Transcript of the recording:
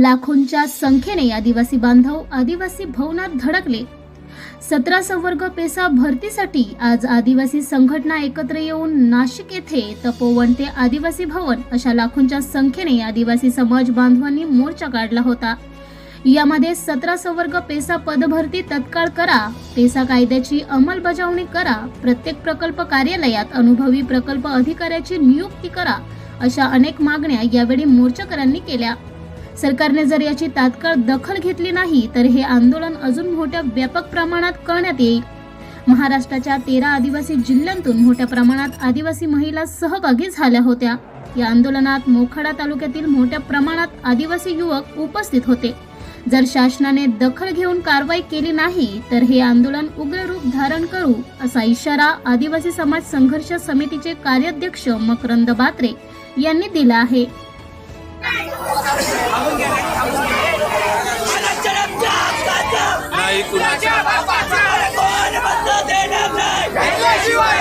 लाखोंच्या संख्येने आदिवासी बांधव आदिवासी भवनात धडकले. सतरा संवर्ग पेसा भरतीसाठी आज आदिवासी संघटना एकत्र येऊन नाशिक येथे तपोवन ते आदिवासी भवन अशा लाखोंच्या संख्येने आदिवासी समाज बांधवांनी मोर्चा काढला होता. यामध्ये सतरा संवर्ग पेसा पदभरती तत्काळ करा पेसा कायद्याची अंमलबजावणी करा प्रत्येक प्रकल्प कार्यालयात अनुभवी प्रकल्प अधिकाऱ्याची नियुक्ती करा अशा अनेक मागण्या यावेळी मोर्चेकऱ्यांनी केल्या. सरकारने जर याची तात्काळ दखल घेतली नाही तर हे आंदोलन अजून मोठ्या व्यापक प्रमाणात करण्यात येईल. महाराष्ट्राच्या तेरा आदिवासी जिल्ह्यांतून मोठ्या प्रमाणात आदिवासी महिला सहभागी झाल्या होत्या. या आंदोलनात मोखाडा तालुक्यातील मोठ्या प्रमाणात आदिवासी युवक उपस्थित होते. जर शासनाने दखल घेऊन कारवाई केली नाही तर हे आंदोलन उग्र रूप धारण करू असा इशारा आदिवासी समाज संघर्ष समितीचे कार्याध्यक्ष मकरंद बात्रे यांनी दिला आहे. you